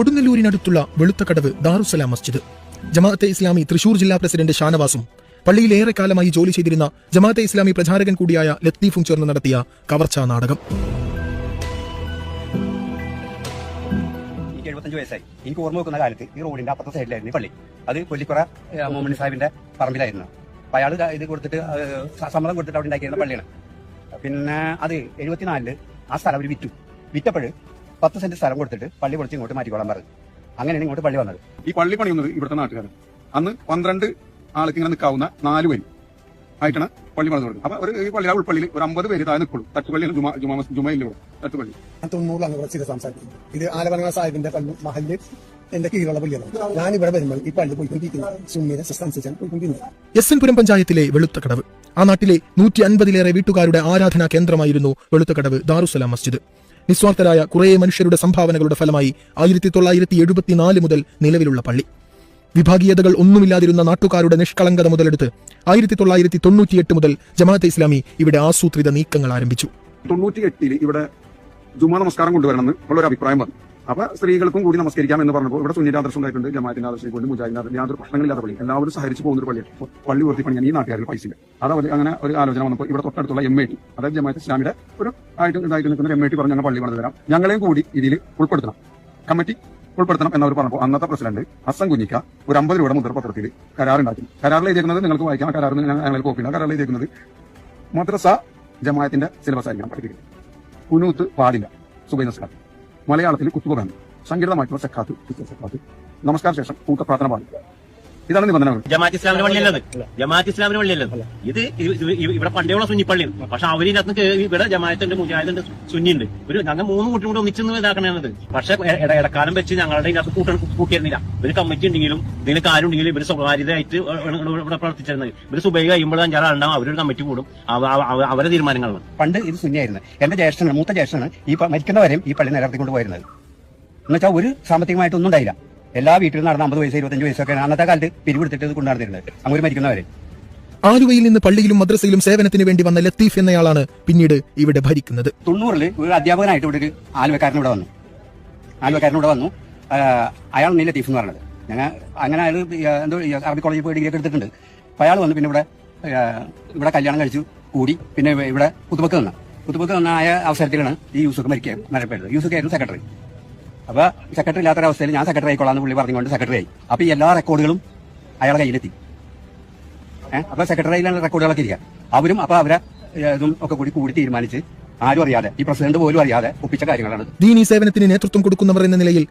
കൊടുങ്ങല്ലൂരിനടുത്തുള്ള വെളുത്തക്കടവ് ദാറുസലാം മസ്ജിദ്. ജമാഅത്തെ ഇസ്ലാമി തൃശൂർ ജില്ലാ പ്രസിഡന്റ് ഷാനവാസും പള്ളിയിൽ ഏറെക്കാലമായി ജോലി ചെയ്തിരുന്ന ജമാഅത്തെ ഇസ്ലാമി പ്രചാരകൻ കൂടിയായ ലത്തീഫും ചേർന്ന് നടത്തിയ കവർച്ചാ നാടകം. എഴുപത്തഞ്ച് വയസ്സായി. എനിക്ക് ഓർമ്മ വെക്കുന്ന കാലത്ത് ഈ റോഡിന്റെ അപ്പുറത്തെ സൈഡിലായിരുന്നു പള്ളി. അത് കൊല്ലിക്കുറ മോമൻ സാഹിബിന്റെ പറമ്പിലായിരുന്നു. അപ്പൊ അയാൾ ഇത് കൊടുത്തിട്ട് സമ്മതം കൊടുത്തിട്ട് അവിടെ ഉണ്ടാക്കിയിരുന്ന പള്ളിയാണ്. പിന്നെ അത് എഴുപത്തിനാലിൽ ആ സ്ഥലം അവർ വിറ്റു. വിറ്റപ്പോൾ പത്ത് സെന്റ് സ്ഥലം കൊടുത്തിട്ട് പള്ളി പൊളിച്ച് ഇങ്ങോട്ട് മാറ്റിക്കോളാൻ പറഞ്ഞു. അങ്ങനെയാണ് ഇങ്ങോട്ട് പള്ളി വന്നത്. ഈ പള്ളി പണിയുന്നത് ഇവിടുത്തെ നാട്ടുകാർ അന്ന് പന്ത്രണ്ട് ആൾക്ക് ഇങ്ങനെ നിൽക്കാവുന്ന നാല് വരി ആയിട്ടാണ് പള്ളി പണിത് കൊടുക്കുന്നത്. അപ്പൊ ഒരു ഈ പള്ളി ആ ഉൾപ്പള്ളിയിൽ ഒരു അമ്പത് പേര് താഴെ നിൽക്കുള്ളൂ. തട്ടുപള്ളിയാണ് ജുമാ ജുമാ ജുമയിലെ തട്ടുപള്ളി. സ്ഥിരം സംസാരിക്കുന്നത് ഇത് ആലപ്പുഴ സാഹിബിന്റെ പള്ളി മഹൽ എന്റെ കീഴിലുള്ള പള്ളിയാണ്. ഞാൻ ഇവിടെ വരുമ്പോൾ ഈ പള്ളി പോയിക്കൊണ്ടിരിക്കുന്നത് എസ് എൻ പുരം പഞ്ചായത്തിലെ വെളുത്തക്കടവ്. ആ നാട്ടിലെ നൂറ്റി അൻപതിലേറെ വീട്ടുകാരുടെ ആരാധനാ കേന്ദ്രമായിരുന്നു വെളുത്തക്കടവ് ദാറുസലാം മസ്ജിദ്. നിസ്വാർത്ഥരായ കുറേ മനുഷ്യരുടെ സംഭാവനകളുടെ ഫലമായി ആയിരത്തി തൊള്ളായിരത്തി എഴുപത്തിനാല് മുതൽ നിലവിലുള്ള പള്ളി. വിഭാഗീയതകൾ ഒന്നുമില്ലാതിരുന്ന നാട്ടുകാരുടെ നിഷ്കളങ്കത മുതലെടുത്ത് ആയിരത്തി തൊള്ളായിരത്തി തൊണ്ണൂറ്റിയെട്ട് മുതൽ ജമാഅത്തെ ഇസ്ലാമി ഇവിടെ ആസൂത്രിത നീക്കങ്ങൾ ആരംഭിച്ചു. തൊണ്ണൂറ്റി എട്ടിൽ ഇവിടെ ജുമാ നമസ്കാരം കൊണ്ടുവരണമെന്ന് ഉള്ളൊരു അഭിപ്രായം വന്നു. അപ്പൊ സ്ത്രീകൾക്കും കൂടി നമസ്കരിക്കാം എന്ന് പറഞ്ഞപ്പോൾ ഇവിടെ സുന്നിന്റെ ആദർശം ഉണ്ടായിട്ടുണ്ട് ജമാഅത്തിന്റെ ആദർശം കൊണ്ട് മുജാഹിദിന്റെ ആദർശം യാതൊരു പ്രശ്നങ്ങളില്ലാത്ത പള്ളി. എല്ലാവരും സഹരിച്ച് പോകുന്ന ഒരു പള്ളിയാണ് പള്ളി ഉയർത്തി പണിയാൻ ഈ നാട്ടുകാരിൽ പൈസ ഇല്ല അതവർ അങ്ങനെ ഒരു ആലോചന വന്നപ്പോൾ ഇവിടെ തൊട്ടടുത്തുള്ള എം ഐ ടി അതായത് ജമാഅത്ത് ഇസ്ലാമിയുടെ ഒരു ആയിട്ട് ഇതായിട്ട് നിൽക്കുന്ന എം ഐ ടി പറഞ്ഞ് ഞങ്ങൾ പള്ളി തരാം ഞങ്ങളെയും കൂടി ഇതിൽ ഉൾപ്പെടുത്തണം. കമ്മിറ്റി ഉൾപ്പെടുത്തണം എന്നവർ പറഞ്ഞപ്പോൾ അന്നത്തെ പ്രസിഡന്റ് അസം കുഞ്ഞിക്ക ഒരു അമ്പത് രൂപയുടെ മുദ്രപത്രത്തിൽ കരാറുണ്ടാക്കി. കരാറിൽ എഴുതിയിരിക്കുന്നത് നിങ്ങൾക്ക് വായിക്കാം. കരാർ ഞങ്ങൾക്ക് ഞങ്ങൾ കരാർ കരാറിൽ എഴുതിയിരിക്കുന്നത് മദ്രസ ജമാഅത്തിന്റെ സിലബസ് ആയിരിക്കണം പഠിപ്പിക്കുന്നത് കുനൂത്ത് പാടില്ല. സുബൈ നസ്കാർ മലയാളത്തിൽ കുത്തുക വേണം സങ്കീർണമായിട്ടുള്ള സക്കാത്ത് നമസ്കാര ശേഷം കൂട്ടപ്രാർത്ഥന പാടില്ല. ഇതാണ് നിബന്ധനകൾ ജമാഅത്ത് ഇസ്ലാമിന്റെ പള്ളിയല്ലത്. ജമാഅത്ത് ഇസ്ലാമിന്റെ പള്ളിയല്ലത്. ഇത് ഇവിടെ പണ്ടേയുള്ള സുന്നി പള്ളിയാണ് പക്ഷെ അവരിനകത്ത് ഇവിടെ ജമാഅത്തുണ്ട് മുജാഹിദുണ്ട് സുന്നിയുണ്ട്. ഒരു ഞങ്ങൾ മൂന്ന് കൂട്ടി കൂടെ ഒന്നിച്ചെന്ന് ഇതാക്കണത് പക്ഷെ ഇട- ഇടക്കാലം വെച്ച് ഞങ്ങളുടെ ഇതിനകത്ത് കൂട്ട കൂട്ടിയിരുന്നില്ല. ഒരു കമ്മിറ്റി ഉണ്ടെങ്കിലും ഇതിന് കാര്യം ഉണ്ടെങ്കിലും ഇവർ സ്വകാര്യതയായിട്ട് ഇവിടെ പ്രവർത്തിച്ചിരുന്നത്. ഇവർ സുബൈ കഴിയുമ്പോൾ അഞ്ചാറുണ്ടാവും അവരൊരു കമ്മിറ്റി കൂടും. അവ- അവ- അവ- അവരെ തീരുമാനങ്ങളാണ്. പണ്ട് ഇത് സുന്നിയായിരുന്നു. എന്റെ ജ്യേഷ്ഠനാണ് മൂത്ത ജ്യേഷ്ഠനാണ് ഈ മരിക്കുന്നവരെയും ഈ പള്ളി നിലനിർത്തിക്കൊണ്ട് പോയിരുന്നത്. എന്നുവെച്ചാൽ ഒരു സാമ്പത്തികമായിട്ടൊന്നും ഉണ്ടായില്ല. എല്ലാ വീട്ടിലും നടന്ന അമ്പത് വയസ്സ് ഇരുപത്തഞ്ച് വയസ്സൊക്കെ അന്നത്തെ കാലത്ത് പിരിവെടുത്തിട്ട് കൊണ്ടുനടന്നിരുന്നത്. അങ്ങനെ മരിക്കുന്നവരെ. ആലുവയിൽ നിന്ന് പള്ളിയിലും മദ്രസയിലും സേവനത്തിന് വേണ്ടി വന്ന ലത്തീഫ് എന്നയാളാണ് പിന്നീട് ഇവിടെ ഭരിക്കുന്നത്. തൊണ്ണൂറിൽ ഒരു അധ്യാപകനായിട്ട് ഇവിടെ ഒരു ആലുവക്കാരൻ ഇവിടെ വന്നു. ആലുവക്കാരൻ ഇവിടെ വന്നു അയാൾ നീ ലത്തീഫ് എന്ന് പറഞ്ഞത്. ഞങ്ങൾ അങ്ങനെ അയാൾ എന്തോ അറബി കോളേജിൽ പോയി ഡിഗ്രി ഒക്കെ എടുത്തിട്ടുണ്ട്. അപ്പോൾ അയാൾ വന്നു പിന്നെ ഇവിടെ ഇവിടെ കല്യാണം കഴിച്ചു കൂടി. പിന്നെ ഇവിടെ പുതുബക്ക് നിന്ന പുതുബക്ക് നിന്ന ആയ അവസരത്തിലാണ് ഈ യൂസൊക്കെ മരിക്കുക മരണപ്പെട്ടത്. യൂസൊക്കെ ആയിരുന്നു സെക്രട്ടറി അപ്പൊ സെക്രട്ടറി ഇല്ലാത്തൊരവസ്ഥയിൽ ഞാൻ സെക്രട്ടറി ആയിക്കോളാന്ന് പുള്ളി പറഞ്ഞുകൊണ്ട് സെക്രട്ടറി ആയി. അപ്പൊ ഈ എല്ലാ റെക്കോർഡുകളും അയാളുടെ കയ്യിലെത്തി. ഏഹ് അപ്പൊ സെക്രട്ടറിയിലാണ് റെക്കോർഡുകളൊക്കെ ഇരിക്കുക. അവരും അപ്പൊ അവരെ ഇതും ഒക്കെ കൂടി കൂടി തീരുമാനിച്ച് ആരും അറിയാതെ ഈ പ്രസിഡന്റ് പോലും അറിയാതെ ഒപ്പിച്ച കാര്യങ്ങളാണ് ദീനീ സേവനത്തിന് നേതൃത്വം കൊടുക്കുന്നവർ എന്ന നിലയിൽ